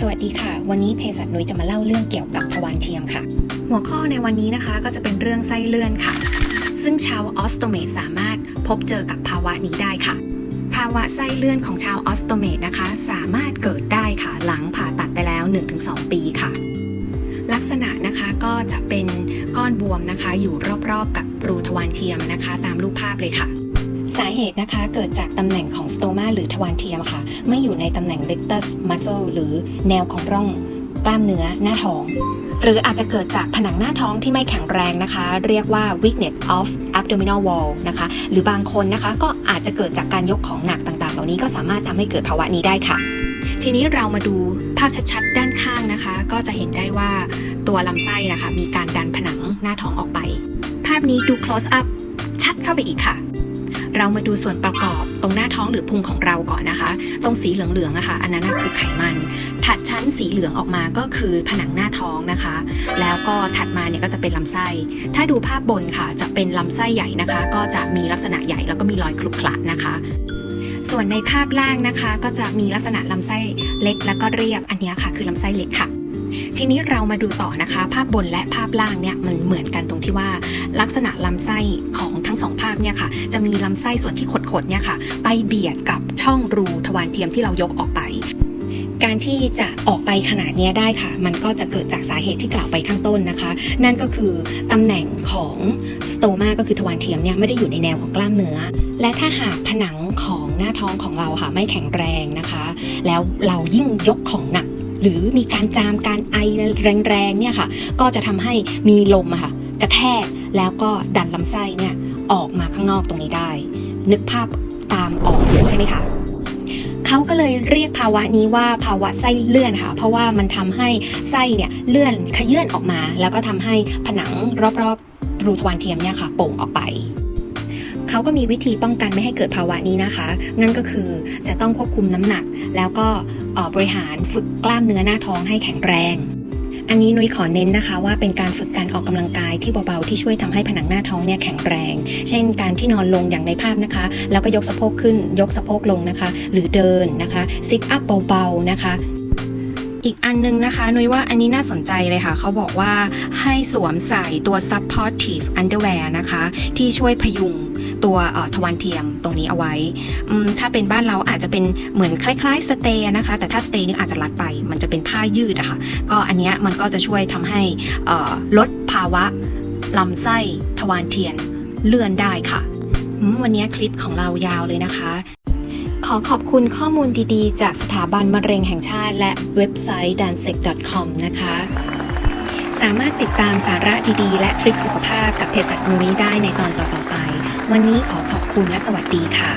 สวัสดีค่ะ วันนี้เภสัชนุ้ยจะมาเล่าเรื่องเกี่ยวกับทวารเทียมค่ะ หัวข้อในวันนี้นะคะก็จะเป็นเรื่องไส้เลื่อนค่ะ ซึ่งชาวออสโตเมตสามารถพบเจอกับภาวะนี้ได้ค่ะ ภาวะไส้เลื่อนของชาวออสโตเมตนะคะ สามารถเกิดได้ค่ะ หลังผ่าตัดไปแล้ว 1-2 ปีค่ะ ลักษณะนะคะก็จะเป็นก้อนบวมนะคะ อยู่รอบๆ กับรูทวารเทียมนะคะ ตามรูปภาพเลยค่ะ สาเหตุนะคะเกิดจากตำแหน่งของสโตมาหรือทวารเทียมค่ะ ไม่อยู่ในตำแหน่ง rectus muscle หรือแนวของร่องกล้ามเนื้อหน้าท้อง หรืออาจจะเกิดจากผนังหน้าท้องที่ไม่แข็งแรงนะคะ เรียกว่า weakness of abdominal wall นะคะ หรือบางคนนะคะก็อาจจะเกิดจากการยกของหนักต่างๆ เหล่านี้ก็สามารถทำให้เกิดภาวะนี้ได้ค่ะ ทีนี้เรามาดูภาพชัดๆ ด้านข้างนะคะ ก็จะเห็นได้ว่าตัวลำไส้นะคะมีการดันผนังหน้าท้องออกไป ภาพนี้ดู close up ชัดเข้าไปอีกค่ะ เรามาดูส่วนประกอบตรงหน้าท้องหรือพุงของเราก่อนนะคะ ตรงสีเหลืองๆอะค่ะ อันนั้นคือไขมัน ถัดชั้นสีเหลืองออกมาก็คือผนังหน้าท้องนะคะ แล้วก็ถัดมาเนี่ยก็จะเป็นลำไส้ ถ้าดูภาพบนค่ะจะเป็นลำไส้ใหญ่นะคะ ก็จะมีลักษณะใหญ่แล้วก็มีรอยคลุกคละนะคะส่วนในภาพล่างนะคะ ก็จะมีลักษณะลำไส้เล็ก แล้วก็เรียบอันนี้ค่ะ คือลำไส้เล็กค่ะ ทีนี้เรามาดูต่อนะคะ ภาพบนและภาพล่างเนี่ยมันเหมือนกันตรงที่ว่า ลักษณะลำไส้ของทั้งสองภาพเนี่ยค่ะ จะมีลำไส้ส่วนที่ขดๆเนี่ยค่ะ ไปเบียดกับช่องรูทวารเทียมที่เรายกออกไปการที่จะออกไปขนาดนี้ได้ค่ะ มันก็จะเกิดจากสาเหตุที่กล่าวไปข้างต้นนะคะ นั่นก็คือตำแหน่งของสโตมาก็คือทวารเทียมเนี่ยไม่ได้อยู่ในแนวของกล้ามเนื้อ และถ้าหากผนังของหน้าท้องของเราค่ะไม่แข็งแรงนะคะ แล้วเรายิ่งยกของหนัก หรือมีการจามการไอแรงๆเนี่ยค่ะ ก็จะทำให้มีลมอะค่ะ กระแทกแล้วก็ดันลำไส้เนี่ยออกมาข้างนอกตรงนี้ได้ นึกภาพตามออกใช่ไหมคะเขาก็เลยเรียกภาวะนี้ว่าภาวะไส้เลื่อนค่ะ เพราะว่ามันทำให้ไส้เนี่ยเลื่อนขยื่นออกมา แล้วก็ทำให้ผนังรอบๆรูทวารเทียมเนี่ยค่ะโป่งออกไป เขาก็มีวิธีป้องกันไม่ให้เกิดภาวะนี้นะคะนั่นก็คือจะต้องควบคุมน้ำหนัก แล้วก็บริหารฝึกกล้ามเนื้อหน้าท้องให้แข็งแรง อันนี้นุ้ยขอเน้นนะคะ ว่าเป็นการฝึกการออกกำลังกายที่เบาๆที่ช่วยทำให้ผนังหน้าท้องเนี่ยแข็งแรง เช่น การที่นอนลงอย่างในภาพนะคะ แล้วก็ยกสะโพกขึ้น ยกสะโพกลงนะคะ หรือเดินนะคะซิทอัพเบาๆนะคะ อีกอันนึงนะคะนุ้ยว่าอันนี้น่าสนใจเลยค่ะ เขาบอกว่าให้สวมใส่ตัว supportive underwear นะคะ ที่ช่วยพยุงตัวเอ่อทวารเทียมตรงนี้เอาไว้ ถ้าเป็นบ้านเราอาจจะเป็นเหมือนคล้ายๆสเตย์นะคะ แต่ถ้าสเตย์นี่อาจจะรัดไป มันจะเป็นผ้ายืดอะค่ะ ก็อันนี้มันก็จะช่วยทำให้ลดภาวะลำไส้ทวารเทียนเลื่อนได้ค่ะ วันนี้คลิปของเรายาวเลยนะคะ ขอขอบคุณข้อมูลดีๆ จากสถาบันมะเร็งแห่งชาติ และเว็บไซต์ dansec.com นะคะ สามารถติดตามสาระดีๆ และทริคสุขภาพกับเภสัชนุ้ยได้ในตอนต่อๆไป วันนี้ขอขอบคุณและสวัสดีค่ะ